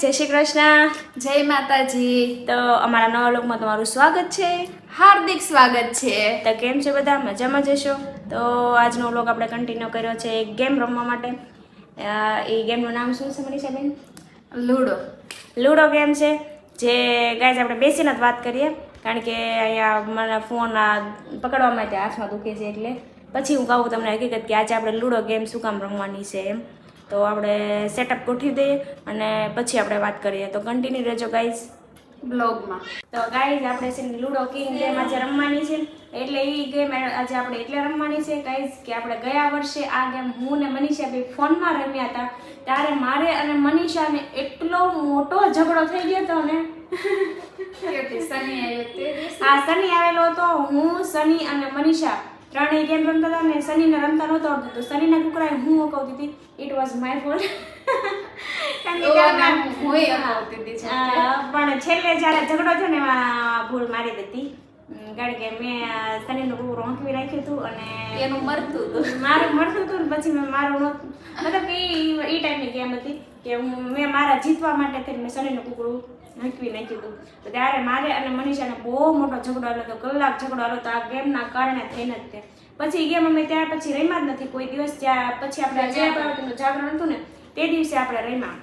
જય શ્રી કૃષ્ણ. જય માતાજી. તો અમારા નવા લોકમાં તમારું સ્વાગત છે. હાર્દિક સ્વાગત છે. તો કેમ છે બધા? મજામાં જશો તો આજનો વ્લોગ આપણે કન્ટિન્યુ કર્યો છે એક ગેમ રમવા માટે. એ ગેમનું નામ શું છે મનીષાબેન? લૂડો. લૂડો ગેમ છે જે ગાય આપણે બેસીને જ વાત કરીએ. કારણ કે અહીંયા મને ફોન પકડવા માટે હાથમાં દુખે છે એટલે. પછી હું કહું તમને હકીકત કે આજે આપણે લૂડો ગેમ શું કામ રમવાની છે એમ. તો આપણે સેટઅપ ગોઠવી દઈએ અને પછી આપણે વાત કરીએ. તો કન્ટિન્યુ રહેજો ગાઈઝ બ્લોગમાં. તો ગાઈઝ આપણે છે લૂડો કિંગ ગેમ આજે રમવાની છે. એટલે એ ગેમ આજે આપણે એટલે રમવાની છે ગાઈઝ કે આપણે ગયા વર્ષે આ ગેમ હું ને મનીષા બે ફોનમાં રમ્યા હતા. ત્યારે મારે અને મનીષાને એટલો મોટો ઝઘડો થઈ ગયો હતો ને. શનિ આ સની આવેલો હતો. હું સની અને મનીષા. ત્રણેય ગેમ રમતા હતા ને સનીને રમતા નહોતો આવડતું તો સનીના કુકરાએ હું અકાવતી હતી? ઇટ વોઝ માય ફોલ્ટ પણ છેલ્લે જ્યારે ઝઘડો થયો ને એમાં ભૂલ મારી દીધી. કારણ કે મેં અ, સનીનું કુકરું આંકવી રાખ્યું હતું અને એનું મરતું હતું. મારું મરતું હતું ને પછી મેં મારું મતલબ કે એ ટાઈમની ગેમ હતી કે હું મેં મારા જીતવા માટે થઈને મેં શનિનું કુકડું હાંકવી નાખ્યું હતું તો ત્યારે મારે અને મનીષાને બહુ મોટો ઝઘડો હતો કલાક ઝઘડો હતો આ ગેમના કારણે થઈને જ તે. પછી ગેમ અમે ત્યાર પછી રમ્યા જ નથી. કોઈ દિવસ ત્યાં પછી આપણે જયા પાર્વતીનું જાગરણ હતું ને તે દિવસે આપણે રમ્યા.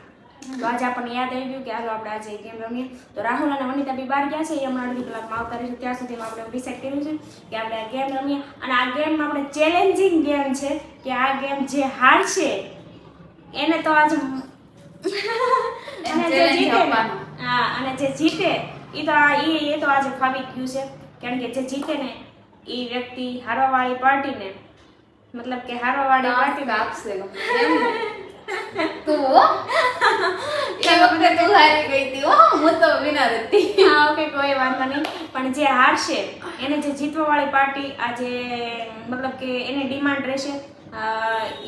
તો આજે આપણને યાદ આવી ગયું કે હાલો આપણે આજે ગેમ રમીએ. તો રાહુલ અને વનિતા બી બહાર ગયા છે. એ હમણાં અડધી કલાકમાં આવતા રહીશું. ત્યાં સુધીમાં આપણે ડિસાઈડ કર્યું છે કે આપણે આ ગેમ રમીએ. અને આ ગેમમાં આપણે ચેલેન્જિંગ ગેમ છે કે આ ગેમ જે હારશે એને તો આજે એને જે જીતે અને જે જીતે એ તો આ એ એ તો આજે ફાવી ગયું છે. કારણ કે જે જીતે ને એ વ્યક્તિ હારવાવાળી પાર્ટીને મતલબ કે હારવાવાળી પાર્ટી આપશે? તું એ વખતે તું હારી ગઈ હતી હો. હું તો વિનર હતી. હા ઓકે કોઈ વાંધો નહીં. પણ જે હારશે એને જે જીતવાવાળી પાર્ટી આજે મતલબ કે એની ડિમાન્ડ રહેશે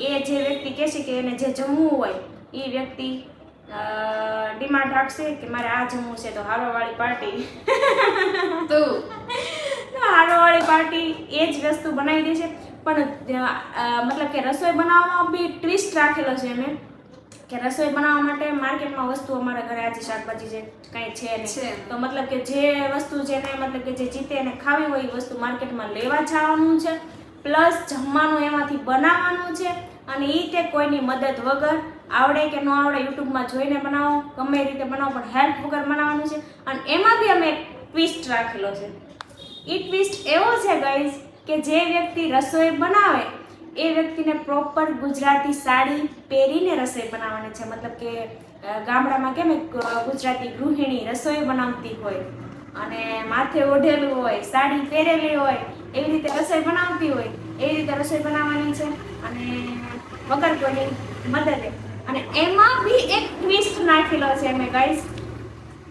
એ જે વ્યક્તિ કહેશે કે એને જે જમવું હોય એ વ્યક્તિ ડિમાન્ડ રાખશે કે મારે આ જમવું છે તો હારવાવાળી પાર્ટી. તું? હારવાવાળી પાર્ટી એ જ વસ્તુ બનાવી દેશે. પણ મતલબ કે રસોઈ બનાવવામાં બી ટ્વિસ્ટ રાખેલો છે મેં કે રસોઈ બનાવવા માટે માર્કેટમાં વસ્તુ અમારા ઘરે આજે શાકભાજી છે કાંઈ છે છે. નહીં તો મતલબ કે જે વસ્તુ જેને મતલબ કે જે જીતે એને ખાવી હોય એ વસ્તુ માર્કેટમાં લેવા જવાનું છે. પ્લસ જમવાનું એમાંથી બનાવવાનું છે. અને એ તે કોઈની મદદ વગર આવડે કે ન આવડે યુટ્યુબમાં જોઈને બનાવો, ગમે રીતે બનાવો, પણ હેલ્પ વગર બનાવવાનું છે. અને એમાં બી અમે એક ટ્વિસ્ટ રાખેલો છે. એ ટ્વિસ્ટ એવો છે ગાઈઝ કે જે વ્યક્તિ રસોઈ બનાવે, એ વ્યક્તિને પ્રોપર ગુજરાતી સાડી પહેરીને રસોઈ બનાવવાની છે. મતલબ કે ગામડામાં કેમ ગુજરાતી ગૃહિણી રસોઈ બનાવતી હોય અને માથે ઓઢેલું હોય, સાડી પહેરેલી હોય, એવી રીતે રસોઈ બનાવતી હોય, એવી રીતે રસોઈ બનાવવાની છે અને વગર કોઈની મદદે અને એમાં બી એક ટ્વિસ્ટ નાખેલો છે મેં ગાઈસ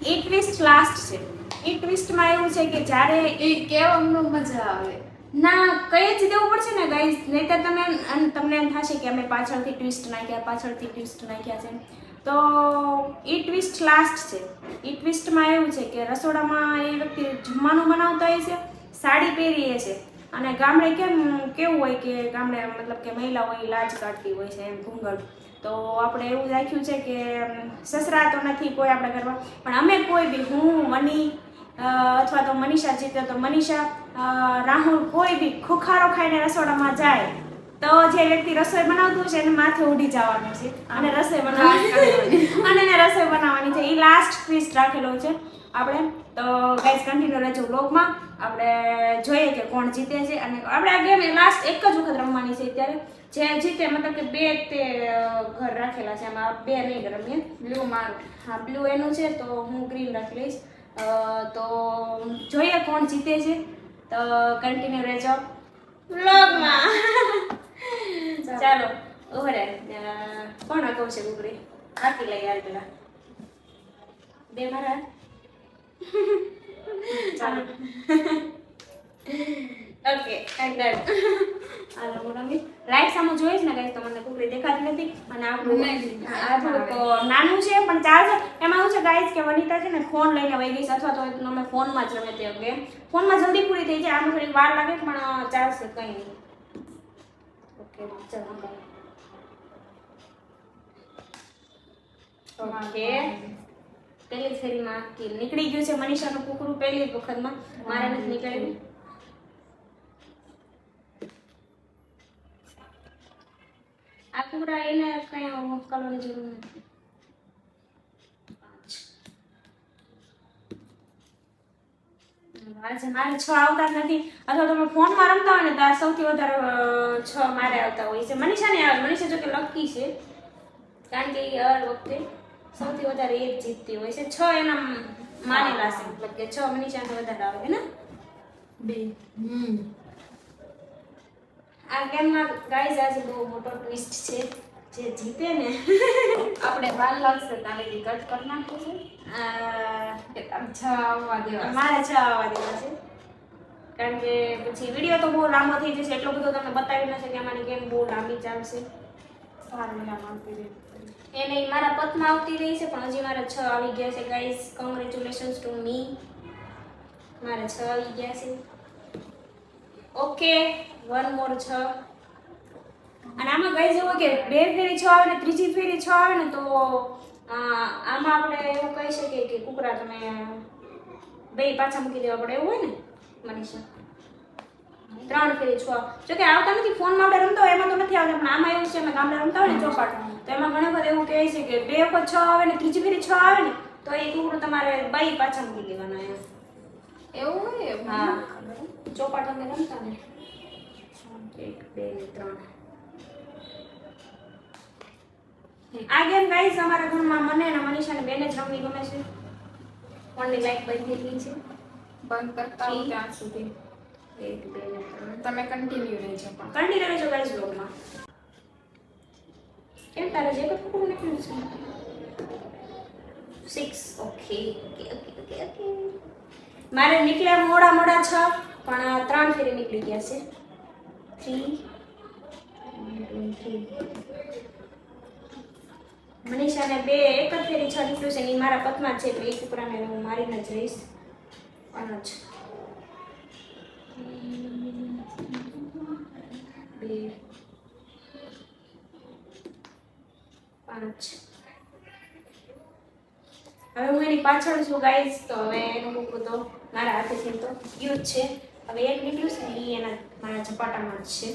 એ ટ્વિસ્ટ લાસ્ટ છે. એ ટ્વિસ્ટમાં એવું છે કે જ્યારે એ કેવાનું મજા આવે. ના કઈ જ દેવું પડશે ને ગાઈઝ નહીતર તમે તમને એમ થશે કે અમે પાછળથી ટ્વિસ્ટ નાખ્યા પાછળથી ટ્વિસ્ટ નાખ્યા છે. તો એ ટ્વિસ્ટ લાસ્ટ છે. એ ટ્વિસ્ટમાં એવું છે કે રસોડામાં એ વ્યક્તિ જમવાનું બનાવતા હોય છે સાડી પહેરીએ છે. અને ગામડે કેમ કેવું હોય કે ગામડે મતલબ કે મહિલા હોય લાજ કાઢતી હોય છે એમ ઘૂંઘટ. તો આપણે એવું રાખ્યું છે કે સસરા તો નથી કોઈ આપણે કરવા પણ અમે કોઈ બી, હું, મની અથવા તો મનીષા જીતે તો મનીષા રાહુલ કોઈ બી ખુખારો ખાઈને રસોડામાં જાય તો જે વ્યક્તિ રસોઈ બનાવતું હશે એને માથે ઉડી જવાનું છે. અને રસોઈ બનાવવાની અને એને રસોઈ બનાવવાની છે. એ લાસ્ટ ટ્વિસ્ટ રાખેલો છે. આપણે તો ગાઈઝ કન્ટિન્યુ રહેજો બ્લોગમાં આપણે જોઈએ કે કોણ જીતે છે. અને આપણે આ ગેમ લાસ્ટ એક જ વખત રમવાની છે અત્યારે. જે જીતે મતલબ કે બે તે ઘર રાખેલા છે. એમાં બે નહીં રમીએ. બ્લુ મારું. હા બ્લુ એનું છે તો હું ગ્રીન રાખી લઈશ. તો જોઈએ કોણ જીતે છે. તો કન્ટિન્યુ રહેજો. વ્લોગમાં ચાલો. ઓરે કોણ આકવ છે ગુગરી રાખી લઈ યાર પેલા. બે મારા? ચાલો. ઓકે ડન હાલો મોરમી રાઈટ સામે જોઈશ ને ગાઈસ તો મને કુકરી દેખાતી નથી. અને આપણું આ થોડુંક નાનું છે પણ ચાલશે એમાં એવું છે ગાઈસ કે વનિતા છે ને ફોન લઈને વહી ગઈ છે અથવા તો અમે ફોનમાં જ રમે તે ગેમ ફોનમાં જલ્દી પૂરી થઈ જાય આમાં થોડીક વાર લાગે પણ ચાલશે કંઈ નહીં. ઓકે ચાલો ઓકે. પહેલી ફેરીમાં કે નીકળી ગયું છે મનીષાનું કુકરું પહેલી વખતમાં. મારે નથી નીકળ્યું. આ કુકરા એને કઈ કરવાની જરૂર નથી. પાંચ છે મારે છ આવતા નથી. અથવા તમે ફોનમાં રમતા હોય ને તો આ સૌથી વધારે છ મારે આવતા હોય છે. મનીષા ને આવે મનીષા જો કે લકી છે. કારણ કે એ હર વખતે સૌથી વધારે એ જ જીતતી હોય છે. છ એના માનેલા છે. મતલબ કે છ મનીષાને વધારે આવે ને? બે. હમ. આ ગેમમાં ગાઈઝ આજે બહુ મોટો ટ્વિસ્ટ છે જે જીતે ને. આપણે વાર લાગશે તારે ઈ કટ કરી નાખું છે. કે આવવા દેવા. મારે છ આવવા દેવા છે. કારણ કે પછી વીડિયો તો બહુ લાંબો થઈ જશે એટલો બધો તમને બતાવી ન શકે અમારી ગેમ બહુ લાંબી ચાલશે. એને મારા પથમાં આવતી રહી છે પણ હજી મારા છ આવી ગયા છે ગાઈઝ કોંગ્રેચ્યુલેશન્સ ટુ મી મારા છ આવી ગયા છે. ઓકે વન મોર છ. અને આમાં કહી જવું કે બે ફેરી છ આવે ને ત્રીજી ફેરી છ આવે ને તો આમાં આપણે એવું કહી શકીએ કે કુકરા તમે બે પાછા મૂકી દેવા પડે એવું હોય ને મનીષા? ત્રણ ફેરી છ. જો કે આવતા નથી ફોનમાં આપણે રમતા હોય એમાં તો નથી આવતા પણ આમાં એવું છે અમે ગામડે રમતા હોય ને ચોપાટ તો એમાં ઘણી વખત એવું કહે છે કે બે વખત છ આવે ને ત્રીજી ફેરી છ આવે ને તો એ કુકડું તમારે બાઈ પાછા મૂકી દેવાના એમ. એવું હોય? હા. ચોપાટ અમે રમતા ને. એક બે ત્રણ. આ ગેમ ગાઈસ અમારા ઘરમાં મને અને મનીષાને બેને જ રમવી ગમે છે. ફોનની લાઈટ બંધ થઈ ગઈ છે. બંધ કરતા હું ત્યાં સુધી. એક બે તમે કન્ટિન્યુ રહેજો પણ. કન્ટિન્યુ રહેજો ગાઈસ વ્લોગમાં કેમ તારે જે કઈ પકડું નાખ્યું છે. Six okay okay okay okay okay મારે નીકળ્યા મોડા મોડા છ પણ ત્રણ ફેરી નીકળી ગયા છે. થ્રી થ્રી મનીષાને બે એક જ ફેરી છ નીકળ્યું છે એ મારા પથમાં છે. એટલે એ કુકરાને હું મારીને જઈશ. રહીશ પાંચ બે. પાંચ. હવે હું એની પાછળ છું ગાઈઝ તો હવે એનું કૂકું તો મારા હાથેથી તો. ગયું જ છે. હવે એક નીકળ્યું છે ને એ એના મારા ઝપાટામાં જ છે.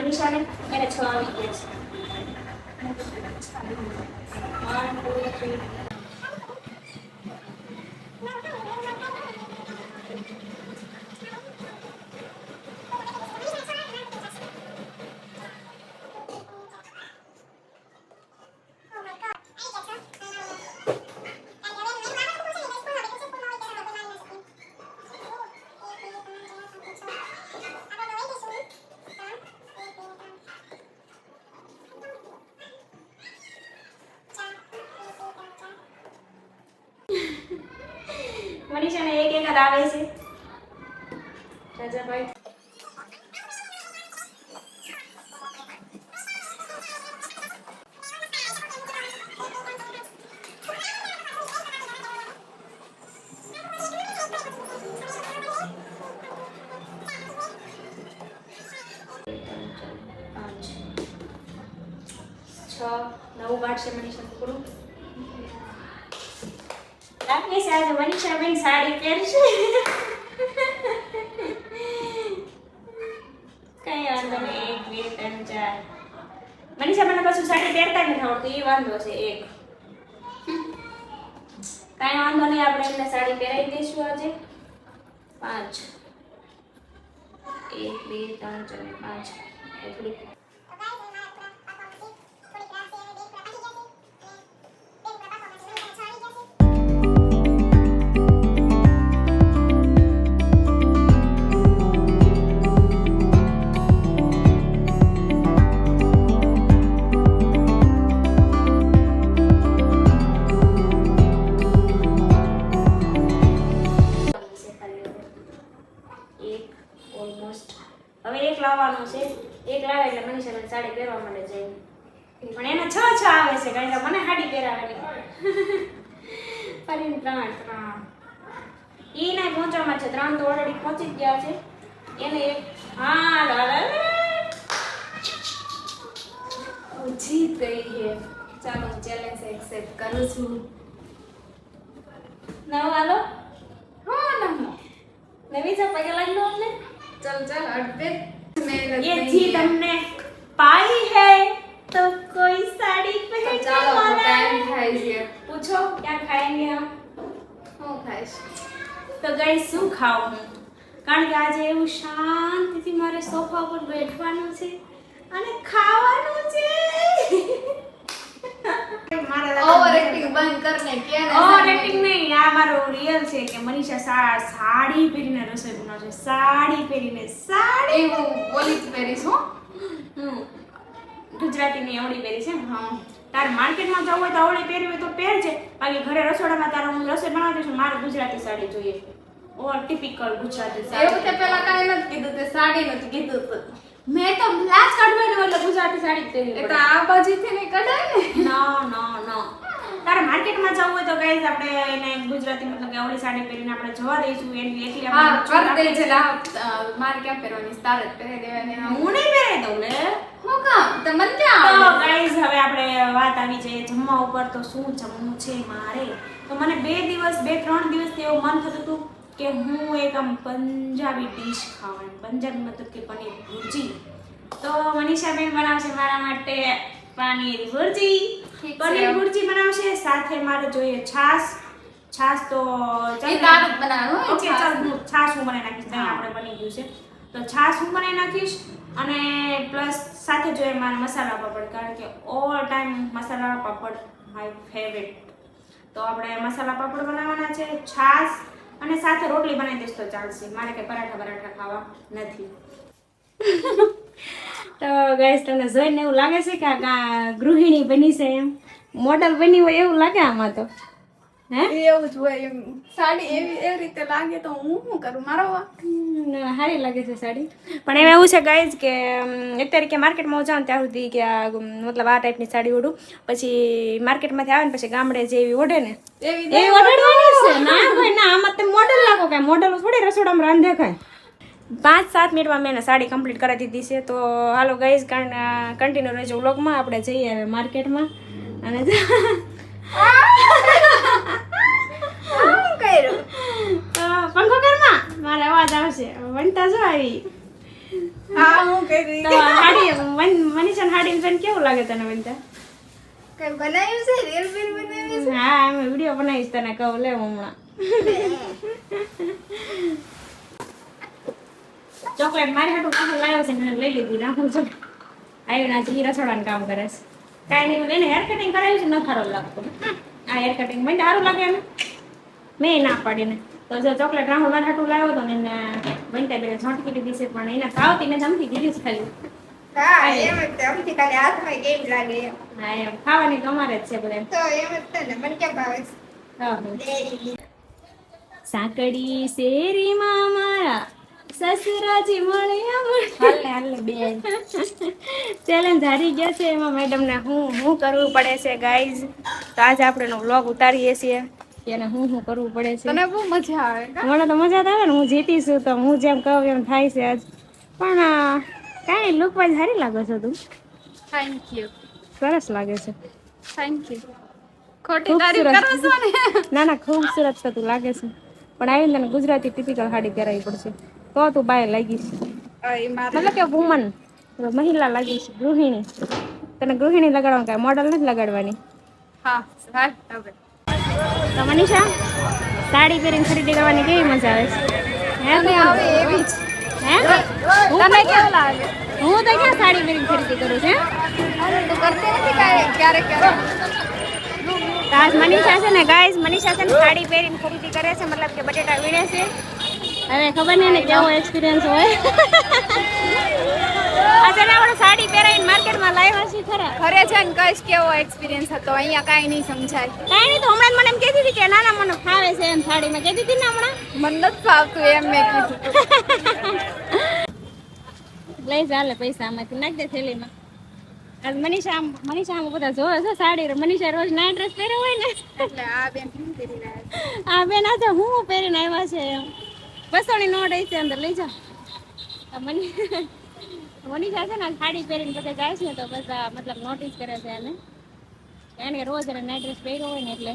Minishana and a 12. One, two, three. મનીષાને એક એક જ આવે છે. રાજાભાઈ. મનીષાબેન પાછું સાડી પહેરતા નથી આવડતું એ વાંધો છે એક. કાંઈ વાંધો નહીં, આપણે એમને સાડી પહેરાવી દઈશું આજે. પાંચ. એક, બે, ત્રણ, ચાર, પાંચ. એટલી ફરીને ત્રણ ત્રણ ઈ ના પહોંચવામાં છે ત્રણ તો ઓલરેડી પહોંચી જ ગયા છે એને એક હા લા લા લા. હું જીત ગઈ છે ચાલો હું ચેલેન્જ એક્સેપ્ટ કરું છું નવ હાલો હા ના નવી છે પગે લાગી લો અમને ચલ ચલ અડધે મહેનત ये નહીં जीत है। हमने पाई है तो कोई साड़ी તો पहनने ચાલો वाला ટાઈમ है થાય છે पूछो क्या खाएंगे हम હું ખાઈશ. તો ગઈ શું ખાવું કારણ કે આજે એવું શાંતિથી મારે સોફા પર બેઠવાનું છે અને ખાવાનું છે. મારા ઓવર એક્ટિંગ બંધ કરને કે ઓવર એક્ટિંગ નહીં આ મારો રિયલ છે કે મનીષા સા- સાડી પહેરીને રસોઈ બનાવશે સાડી પહેરીને સાડી હું બોલી જ પહેરીશ હો. ગુજરાતીની આવડી પહેરી છે હા. તારે માર્કેટમાં જવું હોય તો આવડી પહેરવી હોય તો પહેરજે. બાકી ઘરે રસોડામાં તારે હું રસોઈ બનાવતી છું મારે ગુજરાતી સાડી જોઈએ. ઓર ટિપિકલ ગુજરાતી એવું સાડી તે પેલા કાંઈ નથી કીધું તે સાડી નથી કીધું તું. મેં તો લાજ કાઢવાની એટલે ગુજરાતી સાડી જ પહેરવી એ તો. આ બાજુથી નહીં કઢાય ને? ના ના ના. તારે માર્કેટમાં જવું હોય તો ગાઈઝ આપણે એને ગુજરાતી મતલબ કે આવડી સાડી પહેરીને આપણે જવા દઈશું. એની એકલી હા કર દે છે મારે ક્યાં પહેરવાની? તારે જ પહેરી દેવાની હા. નહીં પહેરાઈ દઉં લે હું કામ તો મને ક્યાં તો ગાઈઝ હવે આપણે વાત આવી છે જમવા ઉપર તો શું જમવું છે મારે? તો મને બે દિવસ બે ત્રણ દિવસથી એવું મન થતું હતું કે હું એક આમ પંજાબી ડીશ ખાવાની. પંજાબી મતલબ કે પનીર ભુરજી. તો મનીષાબેન બનાવશે મારા માટે પનીર ભુરજી. પનીર ભુરજી બનાવશે સાથે મારે જોઈએ છાશ. છાશ તો ઓકે. ચાલ હું છાશ હું બનાવી નાખીશ. આપણે બની ગયું છે. તો છાશ હું બનાવી નાખીશ અને પ્લસ સાથે જોઈએ મારે મસાલા પાપડ, કારણ કે all time masala papad my favourite તો આપણે મસાલા પાપડ બનાવવાના છે, છાશ અને સાથે રોટલી બનાવી દઈશ તો ચાલશે. મારે કંઈ પરાઠા પરાઠા ખાવા નથી. તો ગેસ તમને જોઈને એવું લાગે છે કે આ ગૃહિણી બની છે એમ? મોડલ બની હોય એવું લાગે આમાં તો. એવું જ હોય એમ. સાડી એવી એવી રીતે લાગે તો હું શું કરું? મારો સારી લાગે છે સાડી. પણ એમાં એવું છે ગાઈઝ કે અત્યારે કે માર્કેટમાં જાઉં ત્યાં સુધી કે આ મતલબ આ ટાઈપની સાડી ઓઢું. પછી માર્કેટમાંથી આવે ને પછી ગામડે જેવી ઓઢે ને એવી એ છે. ના ભાઈ ના આમાં તમે મોડલ લાગો કાંઈ મોડલ થોડી રસોડામાં રાંધે કાંઈ પાંચ સાત મિનિટમાં મેં સાડી કમ્પ્લીટ કરાવી દીધી છે. તો હાલો ગાઈઝ કન્ટિન્યુ રહેજો વ્લોગમાં આપણે જઈએ હવે માર્કેટમાં અને શું કર્યું તો પંખો ઘરમાં મારે અવાજ આવશે આવી હા હું. કરી. તો હાડી મન- મનીષાને હાડીને જોઈને કેવું લાગે તને વનતા કઈ બનાવ્યું છે? રીલ બીલ બનાવ્યું હા અમે વીડિયો બનાવીશ તને કહું લે હમણાં. ચોકલેટ મારી હાટું કામ લાવ્યો છે ને લઈ લીધી નાખું છું. આવ્યું આજે જી રસોડાનું કામ કરે છે. કાંઈ નહીં એને હેર કટિંગ કરાવ્યું છે ન ખરો લાગતો. આ હેર કટિંગ મને સારું લાગે ને મેં ના પાડીને તો જો ચોકલેટ રાહુલ મારા હાટું લાવ્યો તો ને એને બનતા બેને ઝોંટકી દીધી છે પણ એને ખાવતી ને જમતી દીધી છે ખાલી. હા એમ જ અમથી ખાલી હાથમાં કેમ લાગે હા એમ. ખાવાની તો અમારે જ છે બધા તો એમ જ છે ને. મને કેમ ભાવે છે? હા સાંકડી શેરીમાં મારા સસરાજી મળ્યા હાલ ને હાલ બે ચેલેન્જ હારી ગયા છે એમાં મેડમને હું હું કરવું પડે છે ગાઈઝ તો આજે આપણે વ્લોગ ઉતારીએ છીએ. એને હું શું કરવું પડે છે? તને બહુ મજા આવે મને તો મજા આવે ને હું જીતી છું તો હું જેમ કહું એમ થાય છે આજ. પણ કાંઈ લુક વાઇઝ સારી લાગે છે તું? થેન્ક યુ સરસ લાગે છે. થેન્ક યુ ખોટી તારીફ કરો છો ને? ના ના ખૂબસૂરત તો તું લાગે છે. પણ આવીને તને ગુજરાતી ટિપિકલ સાડી પહેરાવી પડશે. તો તું બાય લાગીશ છે. મતલબ કે વુમન મહિલા લાગીશ ગૃહિણી. તને ગૃહિણી લગાડવાનું કાંઈ મોડલ નથી લગાડવાની? હા તો મનીષા સાડી પહેરીને ખરીદી કરવાની કેવી મજા આવે છે? એવી હું? કેવું લાગે? હું તો ક્યાં સાડી પહેરીને ખરીદી કરું છું આજ મનીષા છે ને ગાઈઝ મનીષા છે ને સાડી પહેરીને ખરીદી કરે છે મતલબ કે બટેટા વીણે છે. હવે ખબર નહીં ને કેવો એક્સપિરિયન્સ હોય. આજે સાડી પહેરાઈને માર્કેટમાં લાવ્યા છીએ ખરા. ઘરે ને કઈ કેવો એક્સપિરિયન્સ હતો અહીંયા કાંઈ નહીં સમજાય. કાંઈ નહીં તો હમણાં મને એમ કહેતી હતી કે ના ના મને ફાવે છે એમ સાડી મેં કહેતી હતી ને હમણાં? મને નથી ફાવતું એમ મેં કીધું લઈ ચાલે પૈસા આમાંથી નાખી દે થેલીમાં. આજ મનીષા આમ મનીષા આમ બધા જોવે છે સાડી મનીષા રોજ ના ડ્રેસ પહેર્યો હોય ને. એટલે આ બેન શું આ બેન આજે હું પહેરીને આવ્યા છે? એમ બસોની નોટ આવી છે અંદર લઈ જા. આ મનીષા છે ને, સાડી પહેરીને બધા જાય છે ને, તો બધા મતલબ નોટિસ કરે છે એને. એને રોજ એને નાઇટ ડ્રેસ પહેર્યો હોય ને એટલે.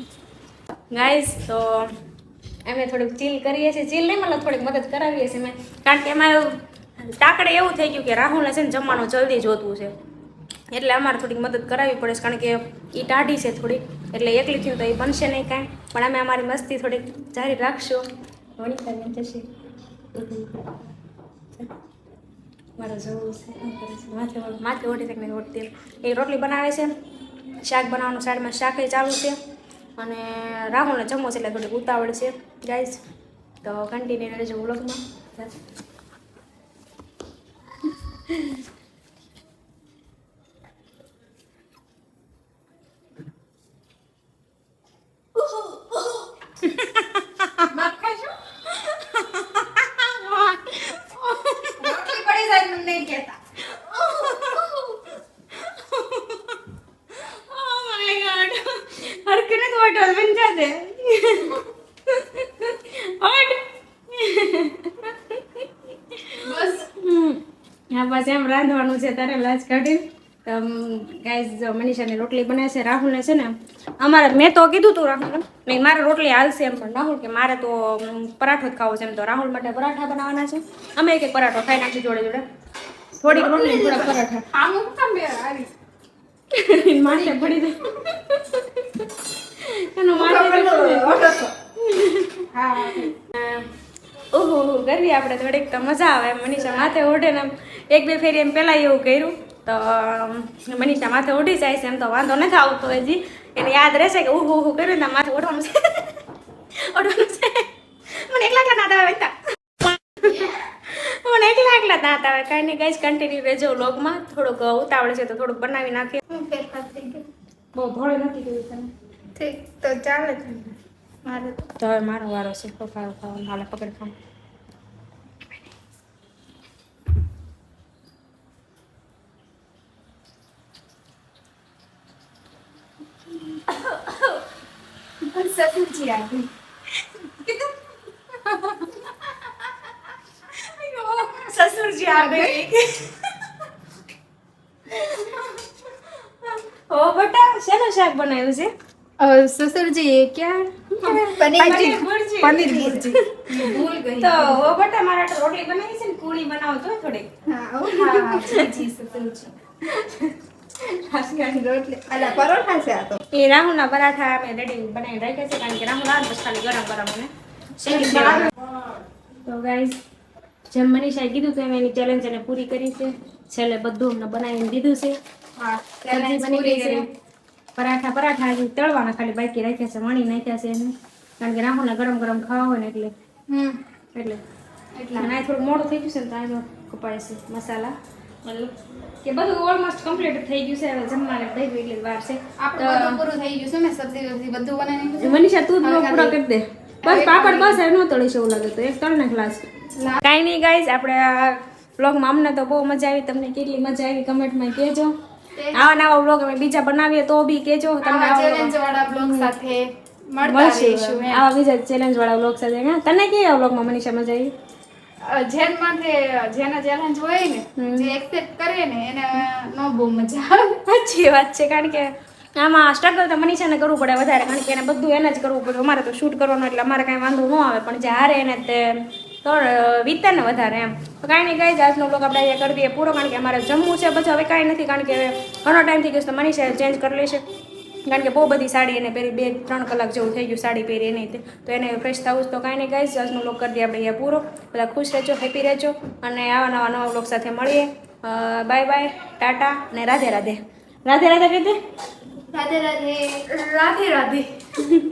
ગાઈસ તો અમે થોડુંક ચીલ કરીએ છીએ. ચીલ નહીં, મતલબ થોડીક મદદ કરાવીએ છીએ મેં કારણ કે એમાં તાકડે એવું થઈ ગયું કે રાહુલને છે ને જમવાનું જલ્દી જોતું છે. એટલે અમારે થોડીક મદદ કરાવવી પડે છે, કારણ કે એ ટાઢી છે થોડીક. એટલે એકલી થયું તો એ બનશે નહીં કાંઈ. પણ અમે અમારી મસ્તી થોડીક જારી રાખશું. વણિતા જશે. મારે જવું છે માથે માથે ઓઢી શકને ઓઢતી એ રોટલી બનાવે છે. શાક બનાવવાનું સાઈડમાં શાક ચાલુ છે. અને રાહુલને જમવો છે એટલે થોડીક ઉતાવળ છે. ગાઈસ, તો કન્ટિન્યુ રહેજો વ્લોગમાં રોટલી પડી જાય મને નહીં કહેતા. Oh my god. હરકને તો હોટલ બન જાતે. ઓટ. બસ હમ. હા બસ એમ રાંધવાનું છે તારે લાજ કાઢી ગાઈઝ જો રોટલી બનાવે છે રાહુલને છે ને અમારે મેં તો કીધું તું રાહુલ નહીં મારે રોટલી હાલશે એમ પણ રાહુલ કે મારે તો પરાઠો જ ખાવો છે એમ તો રાહુલ માટે પરાઠા બનાવવાના છે. અમે એક એક પરાઠો ખાઈ નાખી જોડે જોડે. થોડીક રોટલી થોડા પરાઠા. માથે પડી જાય. એનું માથે ઓહો ગરવી આપણે થોડીક તો મજા આવે મનીષા માથે ઓઢે ને એક બે ફેરી એમ પહેલાં એવું કર્યું તો મનીષા માથે ઉઠી જાય છે એમ તો વાંધો નથી આવતો હજી. એને યાદ રહેશે કે ઉહુ ઉહુ કર્યું ને માથે ઉઠવાનું છે. ઉઠવાનું છે. મને એકલા એકલા નાતા આવે મને એકલા એકલા નાતા આવે. કાંઈ નહીં ગાઈશ કન્ટિન્યુ રહેજો વ્લોગમાં. થોડુંક ઉતાવળ છે તો થોડુંક બનાવી નાખીએ. બહુ ભોળે નથી કર્યું તમે. ઠીક તો ચાલે મારે તો હવે મારો વારો છે. પકડ ખાવાનું. હાલે પકડ ખામ સસુરજી આવી સસુરજી આ ગઈ ઓ બટા શેનું શાક બનાવ્યું છે? સસુરજી ક્યાં? પનીર. પનીર ભુરજી. ભૂલ ગઈ તો ઓ બટા મારા રોટલી બનાવી છે ને પૂરી બનાવતો તો થોડીક. હા જી સસુરજી. પરોઠા છે આ તો. એ રાહુલના પરાઠા અમે રેડી બનાવી રાખ્યા છે કારણ કે રાહુલ આવે પછી ખાલી ગરમ ગરમ મને તો ગાઈઝ જેમ મનીષાએ કીધું તો એની ચેલેન્જ એને પૂરી કરી છે. છેલ્લે બધું અમને બનાવીને દીધું છે. બની ગઈ છે. પરાઠા પરાઠા હજી તળવાના ખાલી બાકી રાખ્યા છે વણી નાખ્યા છે એને. કારણ કે રાહુલને ગરમ ગરમ ખાવા હોય ને એટલે. એટલે. એટલા. થોડું મોડું થઈ ગયું છે ને તો કપાય છે મસાલા. કે બધું ઓલમોસ્ટ કમ્પ્લીટ થઈ ગયું છે. હવે જમવાને થઈ એટલે વાર છે. આપણું બધું પૂરું થઈ ગયું છે ને સબ્જી વબ્જી બધું બનાવી મનીષા તું પૂરો કરી દે. બસ પાપડ બસ ન તળી છે એવું લાગે તો. એક તળ નાખ લાસ્ટ કાંઈ નહીં ગાઈઝ આપણે આ બ્લોગમાં અમને તો બહુ મજા આવી. તમને કેટલી મજા આવી કમેન્ટમાં કહેજો. આવા નવા બ્લોગ અમે બીજા બનાવીએ તો બી કહેજો. તમને ચેલેન્જ વાળા બ્લોગ સાથે મળતા મળશે. રહીશું એમ. આવા બીજા ચેલેન્જ વાળા બ્લોગ સાથે. તને કેવા બ્લોગમાં મનીષા મજા આવી? જેન માટે જેના ચેલેન્જ હોય ને. જે એક્સેપ્ટ કરે ને એને નો બહુ મજા આવે. સાચી વાત છે કારણ કે આમાં સ્ટ્રગલ તો મનીષાને કરવું પડે વધારે કારણ કે એને બધું એને જ કરવું પડે. અમારે તો શૂટ કરવાનું એટલે અમારે કાંઈ વાંધો ન આવે પણ જે હારે એને તે તો વીતે ને વધારે એમ. તો કાંઈ નહીં કાંઈ જ આજનો બ્લોગ આપણે અહીંયા કરી દઈએ પૂરો કારણ કે અમારે જમવું છે પછી હવે કાંઈ નથી કારણ કે હવે ઘણો ટાઈમથી ગયો તો મનીષા ચેન્જ કરી લેશે. કારણ કે બહુ બધી સાડી એને પહેરી બે ત્રણ કલાક જેવું થઈ ગયું સાડી પહેરી એની રીતે. તો એને ફ્રેશ થવું તો કાંઈ નહીં ગાઈશ આજનો લોક કરી દઈએ આપણે અહીંયા પૂરો. બધા ખુશ રહેજો હેપી રહેજો અને આવા નવા નવા બ્લોગ સાથે મળીએ. બાય બાય ટાટા અને રાધે રાધે. રાધે રાધે કીધે રાધે રાધે. રાધે રાધે.